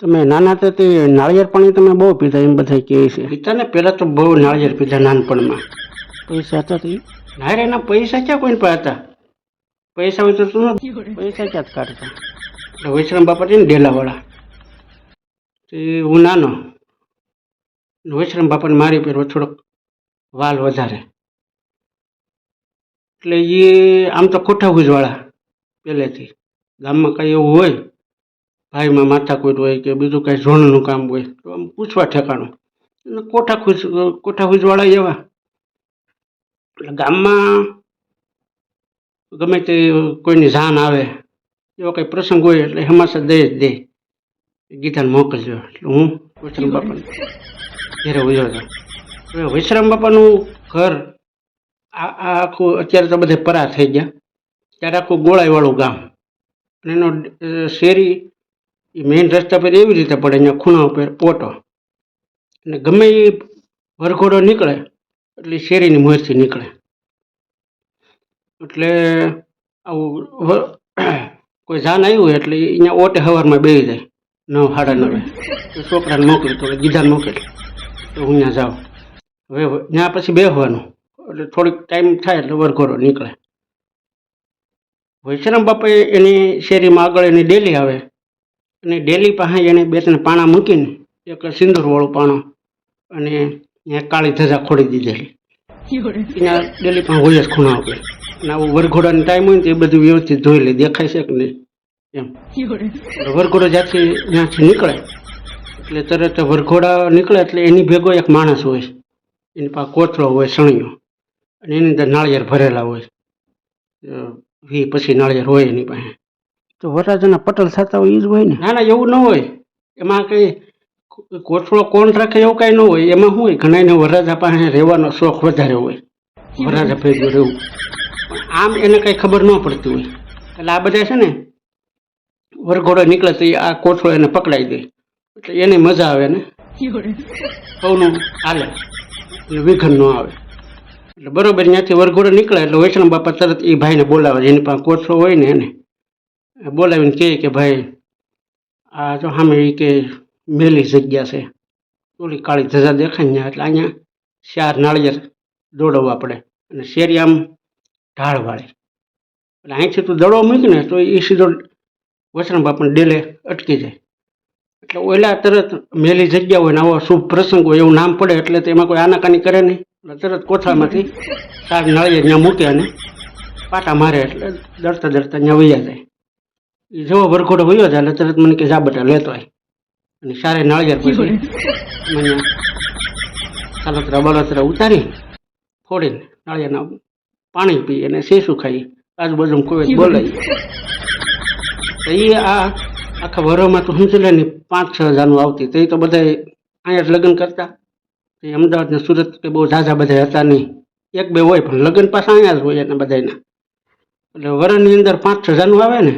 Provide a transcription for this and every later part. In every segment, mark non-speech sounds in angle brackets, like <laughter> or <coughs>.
તમે નાના હતા તે નાળિયેર પાણી તમે બહુ પીધા એમ બધા કહે છે. પીતા ને પહેલાં તો બહુ નાળિયેર પીધા નાનપણમાં. પૈસા હતા તે? ના રે એના પૈસા ક્યાં કોઈ પાસે હતા? પૈસા હોય તો ન- પૈસા ક્યાં કાઢતા? એટલે વૈષ્ણવ બાપા છે ને ડેલાવાળા. તે હું નાનો. વૈષ્ણવ બાપાને મારી પહેરવો થોડોક વાલ વધારે. એટલે એ આમ તો ખોટા હુજવાળા પહેલેથી. ગામમાં કંઈ એવું હોય ભાઈમાં માથાકૂટ હોય કે બીજું કાંઈ ઝોણનું કામ હોય, તો આમ પૂછવા ઠેકાણું. કોઠા ખુશ કોઠા ખુશવાળા એવા. ગામમાં ગમે તે કોઈની જાન આવે, એવો કંઈ પ્રસંગ હોય એટલે હમાસા દે જ દે. ગીતાને મોકલજો. એટલે હું વિશ્રામ બાપાને ઘેરે ઉજો હવે વિશ્રામ બાપાનું ઘર આ આખું, અત્યારે તો બધે પરા થઈ ગયા. ત્યારે આખું ગોળાઈવાળું ગામ. એનો શેરી એ મેઇન રસ્તા પર એવી રીતે પડે અહીંયા ખૂણા ઉપર પોટો અને ગમે એ વરઘોડો નીકળે, એટલે શેરીની મોરથી નીકળે. એટલે આવું <coughs> કોઈ જાન આવ્યું એટલે અહીંયા ઓટે હવારમાં બેસી જાય, નવ, સાડા નવે. તો છોકરાને મોકલે તો ગીધાને મોકલે. તો હું ત્યાં જાઉં. હવે ત્યાં પછી બેસવાનું એટલે થોડીક ટાઈમ થાય એટલે વરઘોડો નીકળે. વૈશ્રામ બાપાએ એની શેરીમાં આગળ એની ડેલી આવે. અને ડેલી પાસે એને બે ત્રણ પાણા મૂકીને એક સિંદૂરવાળું પાણું અને ત્યાં કાળી ધજા ખોડી દીધેલી. ત્યાં ડેલી પણ હોય જ ખૂણા ઉપર. અને આવું વરઘોડાનો ટાઈમ હોય ને તો એ બધું વ્યવસ્થિત જોઈ લે, દેખાય છે કે નહીં? એમ. વરઘોડો જ્યાંથી ત્યાંથી નીકળે, એટલે તરત વરઘોડા નીકળે એટલે એની ભેગો એક માણસ હોય એની પાસે કોથળો હોય સણિયો અને એની અંદર નાળિયેર ભરેલા હોય વી પછી નાળિયેર હોય એની પાસે. તો વરરાજાના પટલ થતા હોય એ જ હોય ને? ના ના, એવું ન હોય. એમાં કંઈ કોઠળો કોણ રાખે એવું કાંઈ ન હોય. એમાં શું હોય? ઘણાને વરરાજા પાસે રહેવાનો શોખ વધારે હોય. વરરાજા ભેગું રહેવું. આમ એને કંઈ ખબર ન પડતી હોય. એટલે આ બધા છે ને, વરઘોડો નીકળે તો આ કોથળો એને પકડાઈ દે. એટલે એને મજા આવે ને? સૌનું હાલે. એટલે વિઘન ન આવે. એટલે બરોબર, ત્યાંથી વરઘોડો નીકળે એટલે વૈષ્ણવ બાપા તરત એ ભાઈને બોલાવે. એની પાસે કોઠળો હોય ને એને. બોલાવીને કહે કે ભાઈ, આ જો સામે એ કે મેલી જગ્યા છે. ઓલી કાળી ધજા દેખાય ને એટલે અહીંયા ચાર નાળિયેર દોડવવા પડે અને શેરી આમ ઢાળ વાળી. એટલે અહીંથી તું દડો મૂકીને તો એ સીધો વચરામ બાપાને ડેલે અટકી જાય. એટલે ઓલા તરત મેલી જગ્યા હોય ને આવો શુભ પ્રસંગ હોય એવું નામ પડે એટલે તો એમાં કોઈ આનાકાની કરે નહીં. એટલે તરત કોથળામાંથી ચાર નાળિયેર ત્યાં મૂકે અને પાટા મારે એટલે દરતા દરતા ત્યાં વૈયા જાય. જેવો વરઘોડો વયો જાય એટલે તરત મને કે જા બટા, લેતો આય. અને સારે નાળિયેર પછી મને બળતરા ઉતારી, ફોડીને નાળિયેરના પાણી પી અને શેસું ખાઈ આજુબાજુ કોઈ બોલાય તો એ આ આખા વરોમાં તો સમજી લે ને પાંચ છ હજારનું આવતી. તો એ તો બધા અહીંયા જ લગ્ન કરતા. એ અમદાવાદ ને સુરત કે બહુ ઝાઝા બધા હતા નહીં. એક બે હોય પણ લગ્ન પાછા અહીંયા જ હોય એના બધાના એટલે વરણની અંદર પાંચ છ હજારનું આવે ને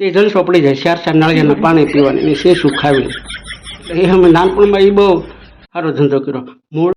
એ જલ સોપડી જાય, ચાર ચાર નાળિયેરના પાણી પીવાની શે શેષું ખાવી. એ અમે નાનપણમાં એ બહુ સારો ધંધો કર્યો. મૂળ